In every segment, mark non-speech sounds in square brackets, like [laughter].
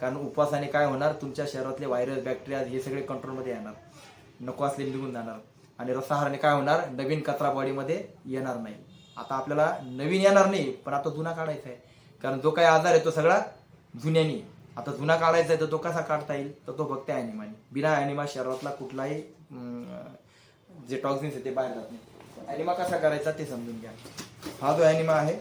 कारण उपवासाने काय होणार? तुमच्या शरीरातले व्हायरस बॅक्टेरिया हे सगळे कंट्रोलमध्ये येणार. नको असले निघून जाणार. आणि रसाहाराने काय होणार? नवीन कचरा बॉडीमध्ये येणार नाही. आता आपल्याला नवीन येणार नाही पण आता जुना काढायचा आहे. कारण जो काही आजार आहे तो सगळा जुन्यानी. आता जुना काढायचा आहे तर तो कसा काढता येईल? तर तो फक्त ॲनिमाने बिना ॲनिमा शरीरातला कुठलाही जे टॉक्झिन्स आहे ते बाहेर जात नाही. ॲनिमा कसा करायचा ते समजून घ्या. हा जो ॲनिमा आहे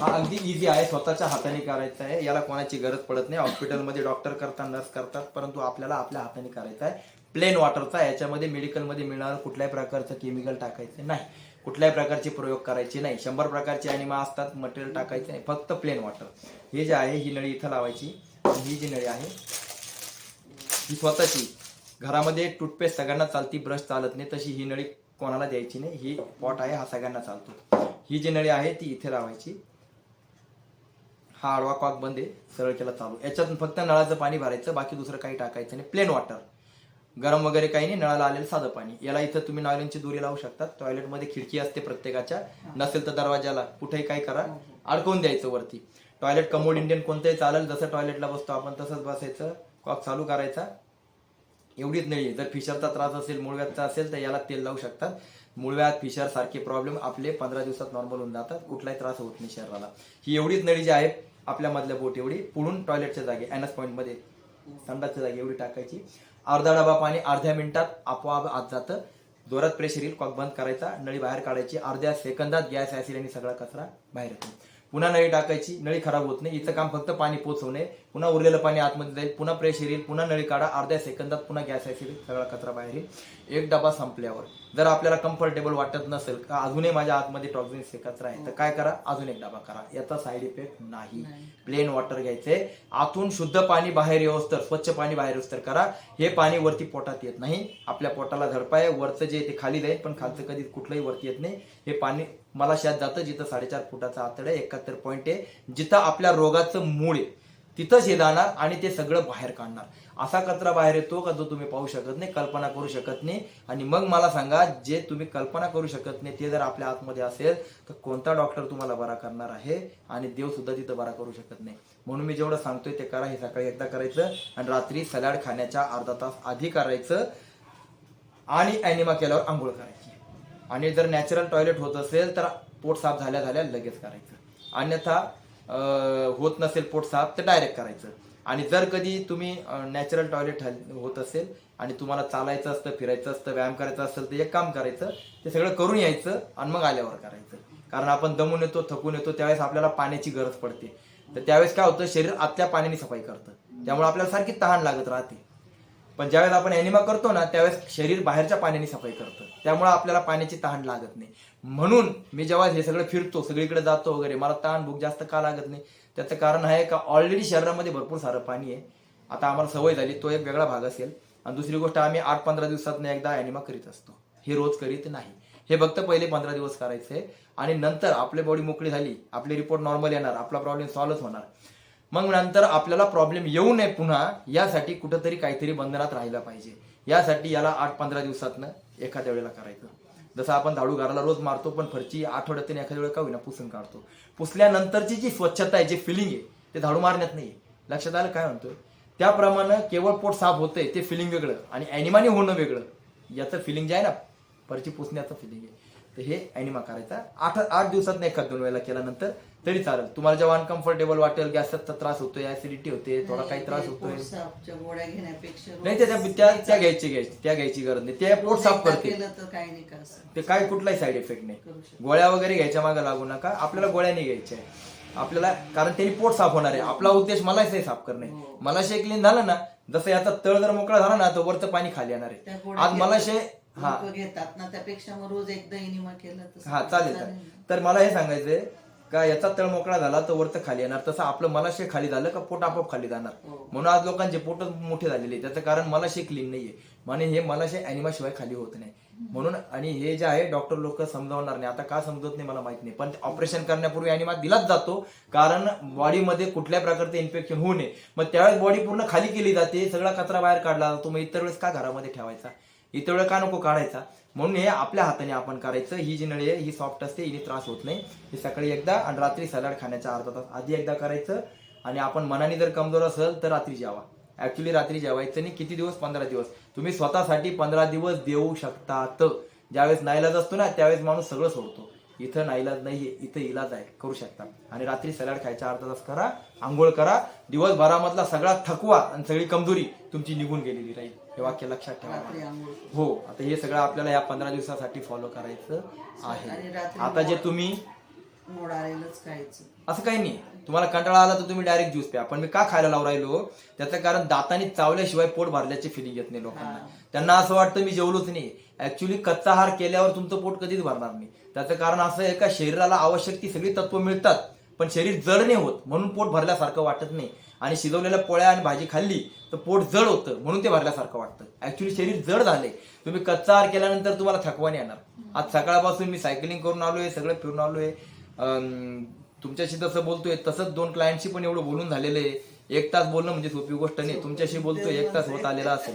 हा अगदी इझी आहे. स्वतःच्या हाताने करायचं आहे. याला कोणाची गरज पडत नाही. हॉस्पिटलमध्ये डॉक्टर करतात नर्स करतात परंतु आपल्याला आपल्या हाताने करायचा आहे. प्लेन वॉटरचा याच्यामध्ये मेडिकलमध्ये मिळणारं कुठल्याही प्रकारचं केमिकल टाकायचं नाही. कुठल्याही प्रकारचे प्रयोग करायचे नाही. शंभर प्रकारचे अॅनिमा असतात मटेरियल टाकायचे नाही. फक्त प्लेन वॉटर हे जे आहे ही नळी इथं लावायची. ही जी नळी आहे ही स्वतःची. घरामध्ये टूथपेस्ट सगळ्यांना चालती ब्रश चालत नाही. तशी ही नळी कोणाला द्यायची नाही. ही पॉट आहे हा सगळ्यांना चालतो. ही जी नळी आहे ती इथे लावायची. हा आडवा कॉक बंद आहे सरळ केला चालू. याच्यातून फक्त नळाचं पाणी भरायचं बाकी दुसरं काही टाकायचं नाही. प्लेन वॉटर गरम वगैरे काही नाही नळाला आलेलं साधं पाणी. याला इथं तुम्ही नॉयलनची दोरी लावू शकता. टॉयलेटमध्ये खिडकी असते प्रत्येकाच्या. नसेल तर दरवाजाला. कुठेही काय करा. अडकवून द्यायचं वरती. टॉयलेट कमोड इंडियन कोणतंही चालेल जसं टॉयलेटला बसतो आपण तसंच बसायचं. कॉक चालू करायचा. एवढीच नाही. जर फिशरचा त्रास असेल मुळव्याचा असेल तर याला तेल लावू शकतात मुळव्यात फिशर सारखे प्रॉब्लेम आपले पंधरा दिवसात नॉर्मल होऊन जातात. कुठलाही त्रास होत नाही शरीराला. ही एवढीच नळी जी आहे आपल्या मधल्या बोट एवढी पुढून टॉयलेटच्या जागे एनस पॉईंटमध्ये संडासच्या जागी एवढी टाकायची. अर्धा डबा पाणी अर्ध्या मिनिटात आपोआप आत जातं. जोरात प्रेशर येईल कॉक बंद करायचा नळी बाहेर काढायची. अर्ध्या सेकंदात गॅस ऍसिड आणि सगळा कचरा बाहेर येतो. पुन्हा नळी टाकायची नळी खराब होत नाही. हिचं काम फक्त पाणी पोचवणे. पुन्हा उरलेलं पाणी आतमध्ये जाईल. पुन्हा प्रेशर येईल. पुन्हा नळी काढा. अर्ध्या सेकंदात पुन्हा गॅस ऍसिड सगळा कचरा बाहेर येईल. एक डबा संपल्यावर. जर आपल्याला कम्फर्टेबल वाटत नसेल का अजूनही माझ्या आतमध्ये टॉक्झिन्स हे कचरा आहे तर काय करा? अजून एक डबा करा. याचा साईड इफेक्ट नाही. प्लेन वॉटर घ्यायचे. आतून शुद्ध पाणी बाहेर येऊस तर स्वच्छ पाणी बाहेर येऊस तर करा. हे पाणी वरती पोटात येत नाही. आपल्या पोटाला झडपाय. वरचं जे ते खाली जाईल पण खालचं कधी कुठलंही वरती येत नाही. हे पाणी मला शात जातं जिथं साडेचार फुटाचा आतड आहे एकाहत्तर पॉईंट आहे जिथं आपल्या रोगाचं मूळ आहे. तिथंच हे जाणार आणि ते सगळं बाहेर काढणार. असा कचरा बाहेर येतो का जो तुम्ही पाहू शकत नाही कल्पना करू शकत नाही. आणि मग मला सांगा जे तुम्ही कल्पना करू शकत नाही ते जर आपल्या आतमध्ये असेल तर कोणता डॉक्टर तुम्हाला बरा करणार आहे? आणि देव सुद्धा तिथं बरा करू शकत नाही. म्हणून मी जेवढं सांगतोय ते करा हे सकाळी एकदा करायचं आणि रात्री सलाड खाण्याच्या अर्धा तास आधी करायचं. आणि ॲनिमा केल्यावर आंघोळ करायचं. आणि जर नॅचरल टॉयलेट होत असेल तर पोट साफ झाल्या झाल्या लगेच करायचं. अन्यथा होत नसेल पोट साफ तर डायरेक्ट करायचं. आणि जर कधी तुम्ही नॅचरल टॉयलेट होत असेल आणि तुम्हाला चालायचं असतं फिरायचं असतं व्यायाम करायचा असेल तर एक काम करायचं ते सगळं करून यायचं आणि मग आल्यावर करायचं. कारण आपण दमून येतो थकून येतो त्यावेळेस आपल्याला पाण्याची गरज पडते. तर त्यावेळेस काय होतं शरीर आतल्या पाण्याने सफाई करतं. त्यामुळे आपल्याला सारखी तहान लागत राहते. पण ज्यावेळेस आपण ॲनिमा करतो ना त्यावेळेस शरीर बाहेरच्या पाण्याने सफाई करतं. त्यामुळे आपल्याला पाण्याची तहान लागत नाही. म्हणून मी जेव्हा हे सगळं फिरतो सगळीकडे जातो वगैरे मला ताण भूक जास्त का लागत नाही? त्याचं कारण आहे का ऑलरेडी शरीरामध्ये भरपूर सारं पाणी आहे. आता आम्हाला सवय झाली तो एक वेगळा भाग असेल. आणि दुसरी गोष्ट आम्ही आठ पंधरा दिवसात एकदा ॲनिमा करीत असतो. हे रोज करीत नाही. हे फक्त पहिले पंधरा दिवस करायचे. आणि नंतर आपली बॉडी मोकळी झाली आपली रिपोर्ट नॉर्मल येणार आपला प्रॉब्लेम सॉल्व्ह होणार. मग नंतर आपल्याला प्रॉब्लेम येऊ नये पुन्हा यासाठी कुठंतरी काहीतरी बंधनात राहिला पाहिजे. यासाठी याला आठ पंधरा दिवसातनं एखाद्या वेळेला करायचं. जसं आपण झाडू घराला रोज मारतो पण फरची आठवड्यातून एखाद्या वेळेला का होईना पुसून काढतो. पुसल्यानंतरची जी स्वच्छता आहे जे फिलिंग आहे ते झाडू मारण्यात नाही लक्षात आलं काय म्हणतोय? त्याप्रमाणे केवळ पोट साफ होतंय ते फिलिंग वेगळं आणि ॲनिमाने होणं वेगळं. याचं फिलिंग जे आहे ना फरची पुसण्याचं फिलिंग आहे. तर हे ॲनिमा करायचा आठ आठ दिवसात एखाद दोन वेळेला केल्यानंतर तरी चालेल. तुम्हाला जेव्हा अनकम्फर्टेबल वाटेल गॅसचा त्रास होतोय ऍसिडिटी होते थोडा काही त्रास होतोय. पोटसाफच्या गोळ्या घेण्यापेक्षा नाही त्या त्या त्या घ्यायची घ्यायची त्या घ्यायची गरज नाही. ते पोट साफ करते नाही ते काय कुठलाही साईड इफेक्ट नाही. गोळ्या वगैरे घ्यायच्या मागे लागू नका. आपल्याला गोळ्या नाही घ्यायच्या. आपल्याला कारण त्यांनी पोट साफ होणार आहे. आपला उद्देश मलाशय साफ करणे. हो. मलाशय क्लीन झालं ना जसं याचा तळ जर मोकळा झाला ना तर वरचं पाणी खाली येणार त्या आहे आज मलाशय हा. लोकं घेतात ना त्यापेक्षा मग रोज एकदा इनिमा केलं हा चालेल चालेल. तर मला हे सांगायचंय का याचा तळ मोकळा झाला तर वरचं खाली येणार तसं आपलं मलाशय खाली झालं का पोट आपोआप खाली जाणार. हो. म्हणून आज लोकांचे पोट मोठे झालेले आहे. त्याचं कारण मलाशय क्लीन नाहीये. म्हणजे हे मलाशय अॅनिमा शिवाय खाली होत नाही. म्हणून आणि हे जे आहे डॉक्टर लोक समजावणार नाही. आता का समजत नाही मला माहीत नाही. पण ऑपरेशन करण्यापूर्वी अॅनिमा दिलाच जातो. कारण बॉडीमध्ये कुठल्या प्रकारचं इन्फेक्शन होऊ नये. मग त्यावेळेस बॉडी पूर्ण खाली केली जाते. सगळा कचरा बाहेर काढला जातो. मग इतर वेळेस का घरामध्ये ठेवायचा? इतर का नको काढायचा? म्हणून हे आपल्या हाताने आपण करायचं. ही जी नळी आहे ही सॉफ्ट असते हिने त्रास होत नाही. हे सकाळी एकदा आणि रात्री सलाड खाण्याच्या अर्धा तास आधी एकदा करायचं. आणि आपण मनाने जर कमजोर असेल तर रात्री जेवा. ऍक्च्युली रात्री जेवायचं नाही किती दिवस? पंधरा दिवस. तुम्ही स्वतःसाठी पंधरा दिवस देऊ शकतात. ज्यावेळेस नाईलाज असतो ना त्यावेळेस माणूस सगळं सोडतो. इथं नाईलाज नाहीये इथं इलाज आहे. करू शकता. आणि रात्री सलाड खायच्या अर्धा तास करा आंघोळ करा. दिवसभरामधला सगळा थकवा आणि सगळी कमजोरी तुमची निघून गेलेली राहील. हे वाक्य लक्षात ठेवा. हो आता हे सगळं आपल्याला या पंधरा दिवसासाठी फॉलो करायचं आहे. आता जे तुम्ही खायचं. असं काही नाही. तुम्हाला कंटाळा आला तर तुम्ही डायरेक्ट ज्यूस प्या. पण मी का खायला लावून राहिलो? त्याचं कारण दाताने चावल्याशिवाय पोट भरल्याची फिलिंग येत नाही लोकांना. त्यांना असं वाटतं मी जेवलोच नाही. ऍक्च्युली कच्चा आहार केल्यावर तुमचं पोट कधीच भरणार नाही. त्याचं कारण असं आहे का शरीराला आवश्यक ती सगळी तत्व मिळतात पण शरीर जड नाही होत म्हणून पोट भरल्यासारखं वाटत नाही. आणि शिजवलेल्या पोळ्या आणि भाजी खाल्ली तर पोट जड होतं म्हणून ते भरल्यासारखं वाटतं. ऍक्च्युली शरीर जड झाले तुम्ही कच्चा आहार केल्यानंतर तुम्हाला थकवा नाही येणार. आज सकाळपासून मी सायकलिंग करून आलोय सगळं फिरून आलोय. तुमच्याशी जसं बोलतोय तसंच दोन क्लायंटशी पण एवढं बोलून झालेलं आहे. एक तास बोलणं म्हणजे सोपी गोष्ट नाही. तुमच्याशी बोलतोय एक तास होत आलेला असेल.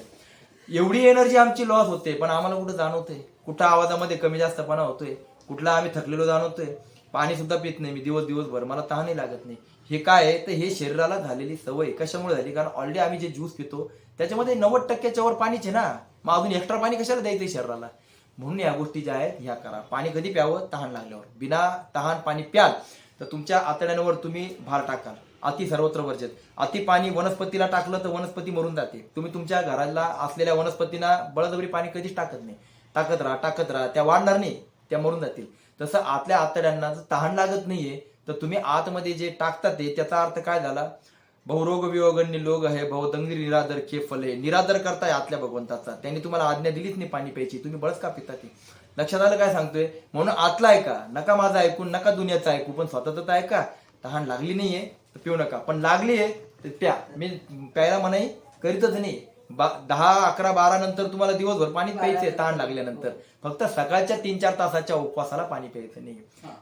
एवढी एनर्जी आमची लॉस होते पण आम्हाला कुठं जाणवतंय? कुठं आवाजामध्ये कमी जास्तपणा होतोय? कुठला आम्ही थकलेलो जाणवतोय? पाणी सुद्धा पित नाही मी दिवस दिवसभर. मला तहानही लागत नाही. हे काय आहे? तर हे शरीराला झालेली सवय. कशामुळे झाली? कारण ऑलरेडी आम्ही जे ज्यूस पितो त्याच्यामध्ये नव्वद टक्क्याच्या वर पाणीच आहे ना. मग अजून एक्स्ट्रा पाणी कशाला द्यायचं शरीराला? म्हणून या गोष्टी ज्या आहेत ह्या करा. पाणी कधी प्यावं? तहान लागल्यावर. बिना तहान पाणी प्याल तर तुमच्या आतड्यांवर तुम्ही भार टाकाल. अति सर्वत्र वर्जित. अति पाणी वनस्पतीला टाकलं तर वनस्पती मरून जाते. तुम्ही तुमच्या घराला असलेल्या वनस्पतींना बळजबरी पाणी कधीच टाकत नाही. टाकत राहा टाकत राहा. त्या वाढणार नाही त्या मरून जातील. तसं आतल्या आतड्यांना जर तहान लागत नाहीये तर तुम्ही आतमध्ये जे टाकतात ते त्याचा अर्थ काय झाला? बहुरोग वियोग लोग आहे बहुदंगरी निरादर के फले निरादर करताय आतल्या भगवंताचा. त्यांनी तुम्हाला आज्ञा दिलीच नाही पाणी प्यायची. तुम्ही बळच का पिता ती? लक्षात आलं काय सांगतोय? म्हणून आतला ऐका. नका माझं ऐकून नका दुनियाचं ऐकू पण स्वतःच तर ऐका. तहान लागली नाहीये तर पिऊ नका. पण लागली आहे तर प्या. मी प्यायला मनाई करीतच नाही बा- दहा अकरा बारा नंतर तुम्हाला दिवसभर पाणी प्यायचंय तहान लागल्यानंतर. फक्त सकाळच्या तीन चार तासाच्या उपवासाला पाणी प्यायचं नाही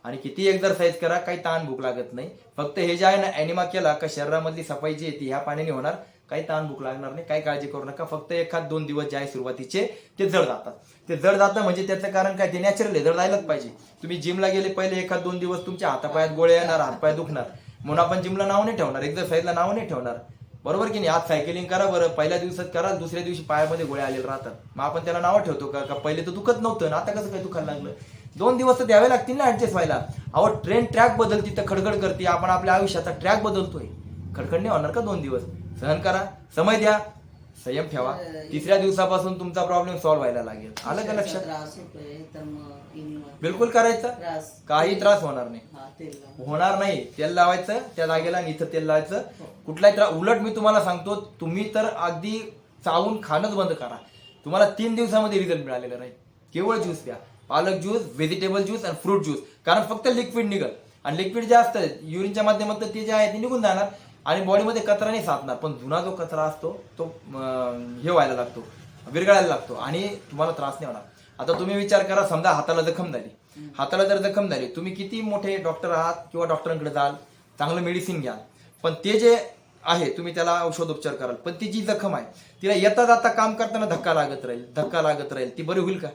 आणि किती एक्झरसाईज करा काही ताण भूक लागत नाही. फक्त हे जे आहे ना अॅनिमा केला का शरीरामधली सफाई जी आहे ती ह्या पाण्याने होणार. काही ताण भूक लागणार नाही काही काळजी करू नका. फक्त एखाद दोन दिवस जे आहे सुरुवातीचे ते जड जातात. ते जड जातं म्हणजे त्याचं कारण काय? ते नॅचरल जड जायलाच पाहिजे. तुम्ही जिमला गेले पहिले एखाद दोन दिवस तुमच्या हातापायात गोळे येणार हातपाय दुखणार. म्हणून आपण जिमला नाव नाही ठेवणार एक्झरसाईजला नाव नाही ठेवणार. बरोबर की नाही? आज सायकलिंग करा बरं पहिल्या दिवसात करा दुसऱ्या दिवशी पायामध्ये गोळे आलेले राहतात. मग आपण त्याला नावं ठेवतो का? का पहिले तर दुखत नव्हतं ना आता कसं काय दुखायला लागलं? दोन दिवस तर द्यावे लागतील ना ऍडजस्ट व्हायला. अहो ट्रेन ट्रॅक बदलती तर खडखड करते आपण आपल्या आयुष्याचा ट्रॅक बदलतोय. खडखड नाही होणार का दोन दिवस? सहन करा. समय द्या. संयम ठेवा. तिसऱ्या दिवसापासून तुमचा प्रॉब्लेम सॉल्व्ह व्हायला लागेल. आलं का लक्षात? बिलकुल करायचं. काही त्रास होणार नाही. हा. होणार नाही. तेल लावायचं त्या जागेला आणि इथं तेल लावायचं. कुठलाही त्रास उलट मी तुम्हाला सांगतो तुम्ही तर अगदी चावून खाणंच बंद करा. तुम्हाला तीन दिवसामध्ये रिझल्ट मिळालेला राहील केवळ ज्यूस प्या पालक ज्यूस व्हेजिटेबल ज्यूस आणि फ्रूट ज्यूस कारण फक्त लिक्विड निघल. आणि लिक्विड जे असतं युरिनच्या माध्यमातून ते जे आहे ते निघून जाणार. आणि बॉडीमध्ये कचरा नाही साचणार पण जुना जो कचरा असतो तो हे व्हायला लागतो विरघळायला लागतो आणि तुम्हाला त्रास नाही होणार. आता तुम्ही विचार करा समजा हाताला जखम झाली. हाताला जर जखम झाली तुम्ही किती मोठे डॉक्टर आहात किंवा डॉक्टरांकडे जाल चांगलं मेडिसिन घ्याल. पण ते जे आहे तुम्ही त्याला औषधोपचार कराल. पण ती जी जखम आहे तिला येता जाता काम करताना धक्का लागत राहील धक्का लागत राहील. ती बरी होईल का?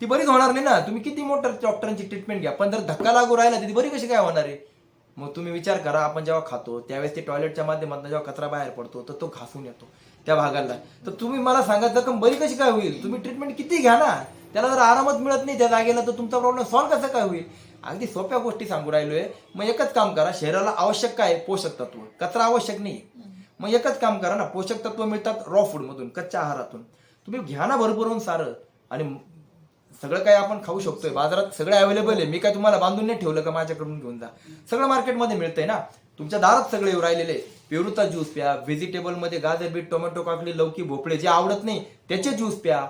ती बरीच होणार नाही ना. तुम्ही किती मोठं डॉक्टरांची ट्रीटमेंट घ्या पण जर धक्का लागू राहिला तर ती बरी कशी काय होणार आहे? मग तुम्ही विचार करा आपण जेव्हा खातो त्यावेळेस ते टॉयलेटच्या माध्यमातून जेव्हा कचरा बाहेर पडतो तर तो घासून येतो त्या भागाला. तर तुम्ही मला सांगा जखम बरी कशी काय होईल? तुम्ही ट्रीटमेंट किती घ्या ना. त्याला जर आरामच मिळत नाही त्या जागेला तर तुमचा प्रॉब्लेम सॉल्व्ह कसं काय होईल? अगदी सोप्या गोष्टी सांगू राहिलोय. मग एकच काम करा शरीराला आवश्यक काय पोषक तत्व. कचरा आवश्यक नाही. मग एकच काम करा ना पोषक तत्व मिळतात रॉ फूड मधून कच्च्या आहारातून. तुम्ही घ्या ना भरभरून सारं. आणि सगळं काही आपण खाऊ शकतोय. बाजारात सगळं अवेलेबल आहे. मी काय तुम्हाला बांधून नाही ठेवलं का माझ्याकडून घेऊन जा. सगळं मार्केटमध्ये मिळतंय ना. तुमच्या दारात सगळे येऊ राहिलेले पेरूचा ज्यूस प्या व्हेजिटेबलमध्ये गाजर बीट टोमॅटो काकडी लौकी भोपळे जे आवडत नाही त्याचे ज्यूस प्या.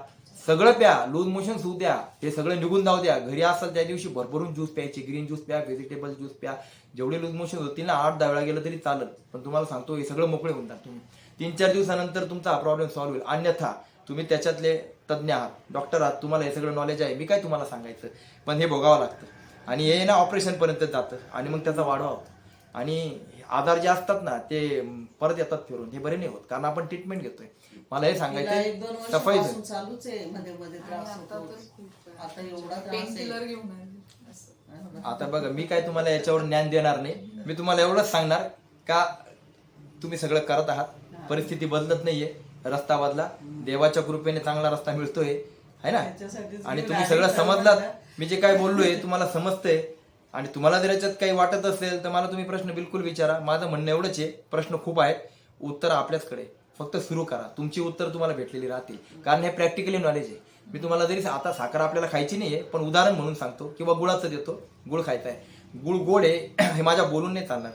सगळं प्या. लूज मोशन होऊ द्या. हे सगळं निघून जाऊ द्या. घरी असाल त्या दिवशी भरभरून ज्यूस प्यायचे. ग्रीन ज्यूस प्या व्हेजिटेबल ज्यूस प्या. जेवढे लूज मोशन होतील ना आठ दहा वेळा गेलं तरी चालत पण तुम्हाला सांगतो हे सगळं मोकळे होऊन जा तुम्ही. तीन चार दिवसानंतर तुमचा हा प्रॉब्लेम सॉल्व्ह होईल. अन्यथा तुम्ही त्याच्यातले तज्ज्ञ आहात. डॉक्टर आहात. तुम्हाला हे सगळं नॉलेज आहे. मी काय तुम्हाला सांगायचं? पण हे भोगावं लागतं. आणि हे ना ऑपरेशन पर्यंत जातं. आणि मग त्याचा वाढवा होतो. आणि आजार जे असतात ना ते परत येतात फिरून. हे बरे नाही होत. कारण आपण ट्रीटमेंट घेतोय. मला हे तिला एक दोन सांगायचं सफाई आता बघा मी काय तुम्हाला याच्यावर ज्ञान देणार नाही. मी तुम्हाला एवढंच सांगणार का तुम्ही सगळं करत आहात. परिस्थिती बदलत नाहीये. रस्ता बदला देवाच्या कृपेने चांगला रस्ता मिळतोय. है ना? आणि तुम्ही सगळं समजलात. मी जे काय बोललोय तुम्हाला समजतंय. आणि तुम्हाला जर याच्यात काही वाटत असेल तर मला तुम्ही प्रश्न बिलकुल विचारा. माझं म्हणणं एवढंच आहे. प्रश्न खूप आहेत. उत्तर आपल्याचकडे. फक्त सुरू करा. तुमची उत्तर तुम्हाला भेटलेली राहतील. कारण हे प्रॅक्टिकली नॉलेज आहे. मी तुम्हाला जरी आता साखर आपल्याला खायची नाहीये पण उदाहरण म्हणून सांगतो किंवा गुळाचं देतो. गुळ खायचा आहे. गुळ गोड आहे. [clears throat] हे माझ्या बोलून नाही चालणार.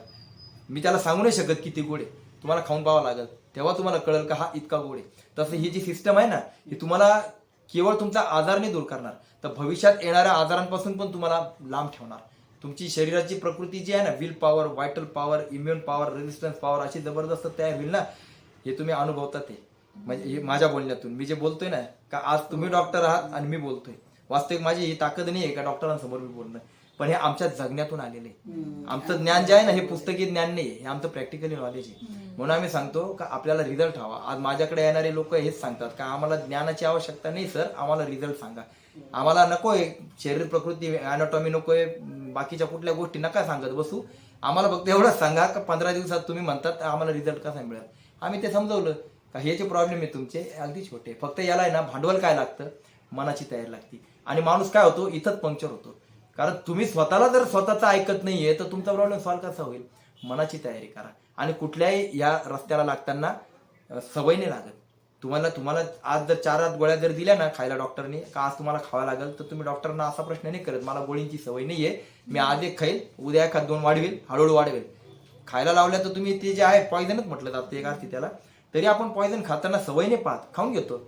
मी त्याला सांगू नाही शकत किती गोड आहे. तुम्हाला खाऊन पाहावं लागेल. तेव्हा तुम्हाला कळेल का हा इतका गोड आहे. तसं ही जी सिस्टम आहे ना ही तुम्हाला केवळ तुमचा आजार नाही दूर करणार. तर भविष्यात येणाऱ्या आजारांपासून पण तुम्हाला लांब ठेवणार. तुमची शरीराची प्रकृती जी आहे ना will power vital power immune power resistance power अशी जबरदस्त तयार होईल ना हे तुम्ही अनुभवतात ते. म्हणजे हे माझ्या बोलण्यातून. मी जे बोलतोय ना का आज तुम्ही डॉक्टर आहात आणि मी बोलतोय. वास्तविक माझी ही ताकद नाही आहे का डॉक्टरांसमोर मी बोलणं. पण हे आमच्या जगण्यातून आलेलं आहे. आमचं ज्ञान जे आहे ना हे पुस्तकी ज्ञान नाही हे आमचं प्रॅक्टिकली नॉलेज आहे. म्हणून आम्ही सांगतो का आपल्याला रिझल्ट हवा. आज माझ्याकडे येणारे लोक हेच सांगतात का आम्हाला ज्ञानाची आवश्यकता नाही सर आम्हाला रिझल्ट सांगा. आम्हाला नकोय शरीर प्रकृती अॅनाटॉमी नकोय बाकीच्या कुठल्या गोष्टी नका सांगत बसू. आम्हाला फक्त एवढंच सांगा का पंधरा दिवसात तुम्ही म्हणतात आम्हाला रिझल्ट कसा मिळेल? आम्ही ते समजवलं. का हे जे प्रॉब्लेम आहे तुमचे. अगदी छोटे. फक्त याला आहे ना भांडवल काय लागतं? मनाची तयारी लागते. आणि माणूस काय होतो? इथंच पंक्चर होतो. कारण तुम्ही स्वतःला जर स्वतःचं ऐकत नाहीये तर तुमचा प्रॉब्लेम सॉल्व्ह कसा होईल? मनाची तयारी करा. आणि कुठल्याही या रस्त्याला लागताना सवय नाही लागत. तुम्हाला तुम्हाला आज जर चार आत गोळ्या जर दिल्या ना खायला डॉक्टरने का आज तुम्हाला खावा लागेल तर तुम्ही डॉक्टरना असा प्रश्न नाही करत. मला गोळींची सवय नाहीये. मी आज एक खाईल उद्या एखाद दोन वाढवेल हळूहळू वाढवेल. खायला लावल्या तर तुम्ही ते जे आहे पॉयझनच म्हटलं जातं एक असते त्याला. तरी आपण पॉयझन खाताना सवय नाही पाहत खाऊन घेतो.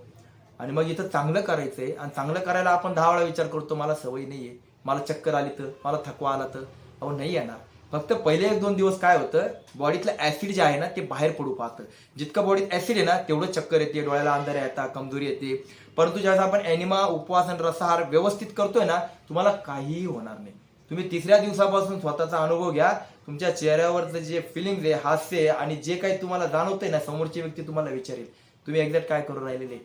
आणि मग इथं चांगलं करायचंय. आणि चांगलं करायला आपण दहा वेळा विचार करतो मला सवय नाहीये. मला चक्कर आली तर मला थकवा आला तर. अहो नाही येणार. फक्त पहिले एक दोन दिवस काय होतं बॉडीतलं ऍसिड जे आहे ना ते बाहेर पडू पाहतं. जितकं बॉडीत ऍसिड आहे ना तेवढं चक्कर येते डोळ्याला अंधार येतात कमजोरी येते. परंतु ज्यावेळेस आपण ॲनिमा उपवास आणि रसाहार व्यवस्थित करतोय ना तुम्हाला काहीही होणार नाही. तुम्ही तिसऱ्या दिवसापासून स्वतःचा अनुभव घ्या. तुमच्या चेहऱ्यावरचं जे फिलिंग आहे हास्य आहे आणि जे काही तुम्हाला जाणवतंय ना समोरची व्यक्ती तुम्हाला विचारेल. तुम्ही एक्झॅक्ट काय करून राहिलेले?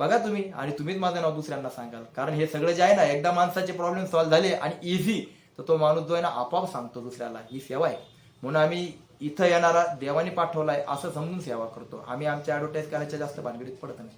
बघा तुम्ही आणि तुम्हीच माझं नाव दुसऱ्यांना सांगाल. कारण हे सगळं जे आहे ना एकदा माणसाचे प्रॉब्लेम सॉल्व्ह झाले आणि इझी तर तो माणूस जो आहे ना आपोआप सांगतो दुसऱ्याला ही सेवा आहे. म्हणून आम्ही इथं येणारा देवाने पाठवलाय असं समजून सेवा करतो. आम्ही आमच्या ऍडव्हर्टाईज करायच्या जास्त भानगडीत पडत नाही.